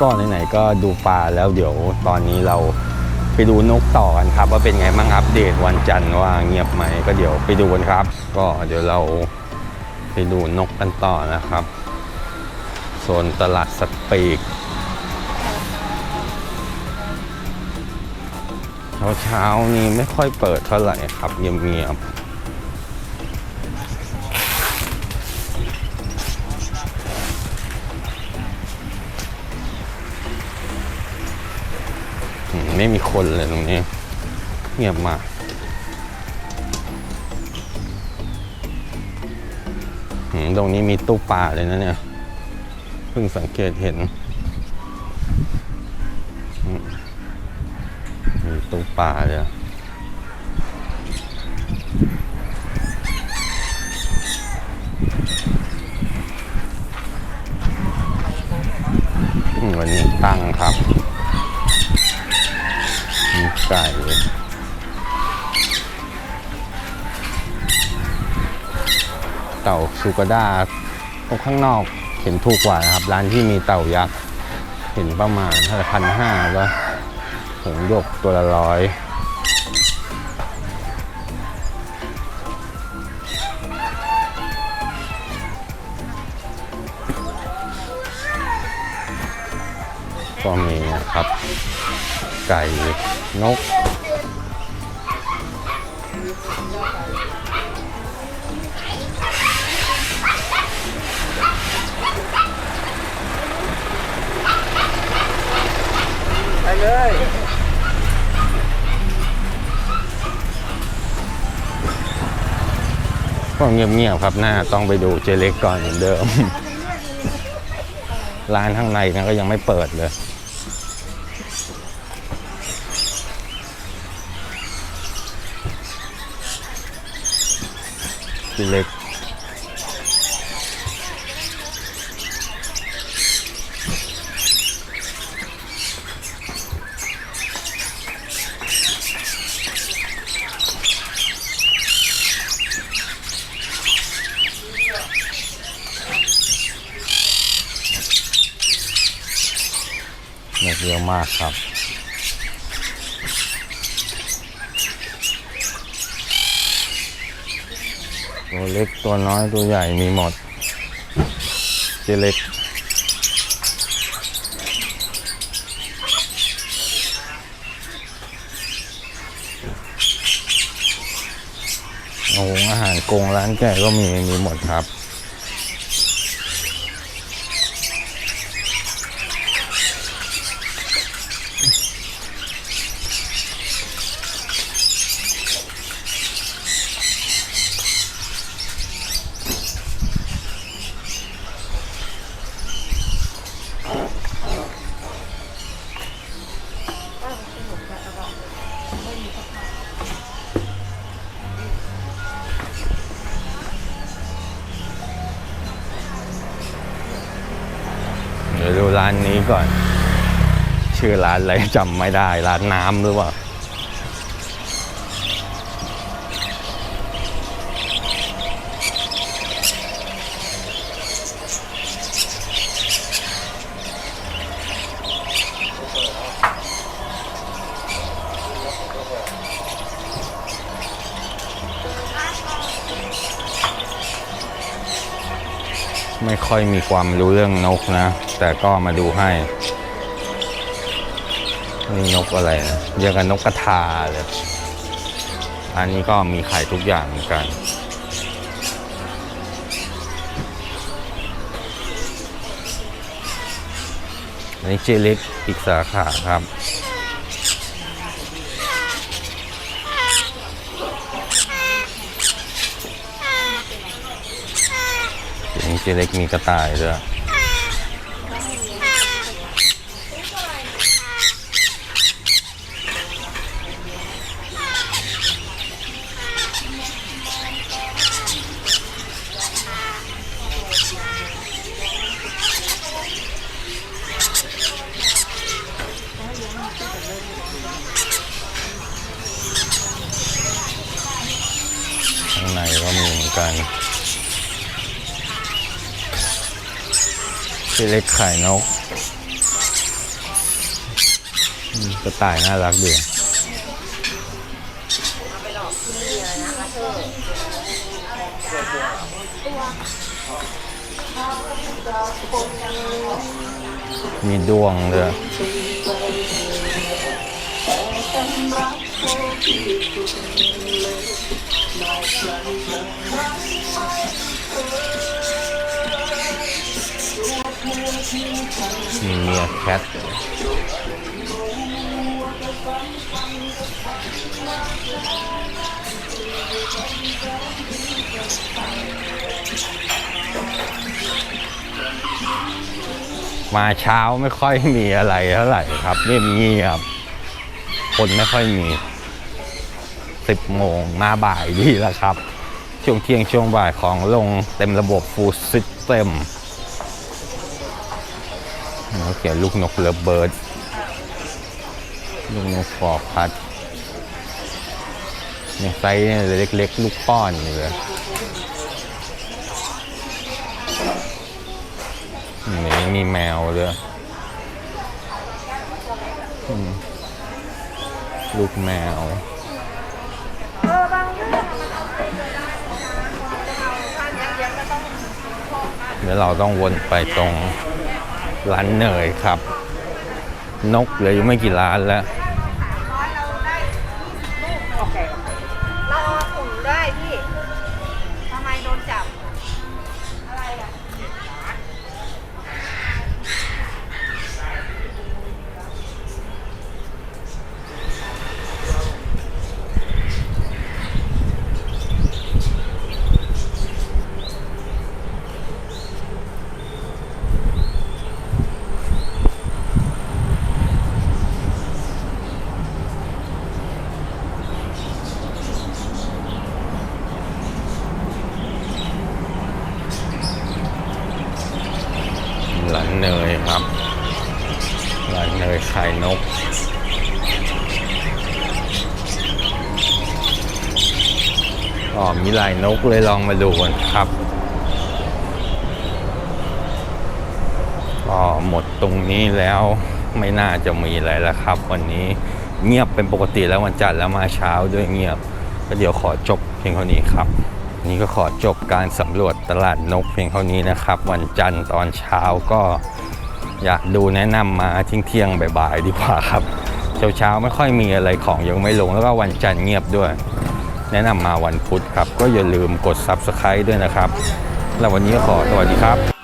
ก็ไหนๆก็ดูปลาแล้วเดี๋ยวตอนนี้เราไปดูนกต่อกันครับ ว่าเป็นไงบ้างอัปเดตวันจันทร์ว่าเงียบไหมก็เดี๋ยวไปดูกันครับ ก็เดี๋ยวเราไปดูนกกันต่อนะครับโซนตลาดสตว์ปีกเช้าเช้าๆนี้ไม่ค่อยเปิดเท่าไหร่ครับเงียบๆ ไม่มีคนเลยตรงนี้ เงียบมากตรงนี้มีตู้ปลาเลยนะเนี่ย เพิ่งสังเกตเห็น มีตู้ปลาเลยวันนี้ตั้งครับ มีไก่เต่าซูกาด้าตรงข้างนอกเห็นถูกกว่านะครับ ร้านที่มีเต่ายักษ์เห็นประมาณเท่าพันห้าแล้วหงยกตัวละร้อยก็มีนะครับ ไก่นก ไปเลยก็เงียบๆครับหน้าต้องไปดูเจเล็กก่อนเหมือนเดิม ร้านข้างในนะก็ยังไม่เปิดเลย เจเล็กเยเยอะมากครับ ตัวเล็กตัวน้อยตัวใหญ่มีหมดเจเล็ก โอ้โหอาหารกงร้านแก่ก็มีมีหมดครับ ยวดูร้านนี้ก่อน ชื่อร้านอะไรจำไม่ได้ ร้านน้ำหรือเปล่า ไม่ค่อยมีความรู้เรื่องนกนะ แต่ก็มาดูให้นี่นกอะไรนะเรียกกันนกกระทาเลยอันนี้ก็มีขายทุกอย่างเหมือนกัน อันนี้เจล็กอีกสาขาครับ อันนี้เจเล็กมีกระต่ายด้วย ข้างในก็มีเหมือนกัน ที่เล็กไข่นกกระต่ายน่ารักดีมีดวงเลย มีเมียแคทมาเช้าไม่ค่อยมีอะไรเท่าไหร่ครับเงียบเงียบคนไม่ค่อยมีสิบโมงมาบ่ายดีแล้วครับ ช่วงเที่ยงช่วงบ่ายของลงเต็มระบบฟูลซิสเต็ม เขาเขียนลูกนกเลิฟเบิร์ด ลูกนกฟอร์พัดเนี่ยไซส์เนี่ยเล็กๆ ลูกป้อนเลยนี่มีแมวด้วยลูกแมวเดี๋ยวเราต้องวนไปตรง ร้านเนยครับ นกเหลืออยู่ไม่กี่ร้านแล้ว อ๋อมีลายนกเลยลองมาดูกันครับก็หมดตรงนี้แล้วไม่น่าจะมีอะไรแล้วครับ วันนี้เงียบเป็นปกติแล้ววันจันทร์แล้วมาเช้าด้วยเงียบ ก็เดี๋ยวขอจบเพียงเท่านี้ครับ นี่ก็ขอจบการสำรวจตลาดนกเพียงเท่านี้นะครับ วันจันทร์ตอนเช้าก็อยากดูแนะนำมาทิ้งเที่ยงบ่ายๆดีกว่าครับเช้าเช้าๆไม่ค่อยมีอะไรของยังไม่ลงแล้วก็วันจันทร์เงียบด้วย แนะนำมาวันพุธครับ ก็อย่าลืมกด Subscribe ด้วยนะครับ แล้ววันนี้ขอสวัสดีครับ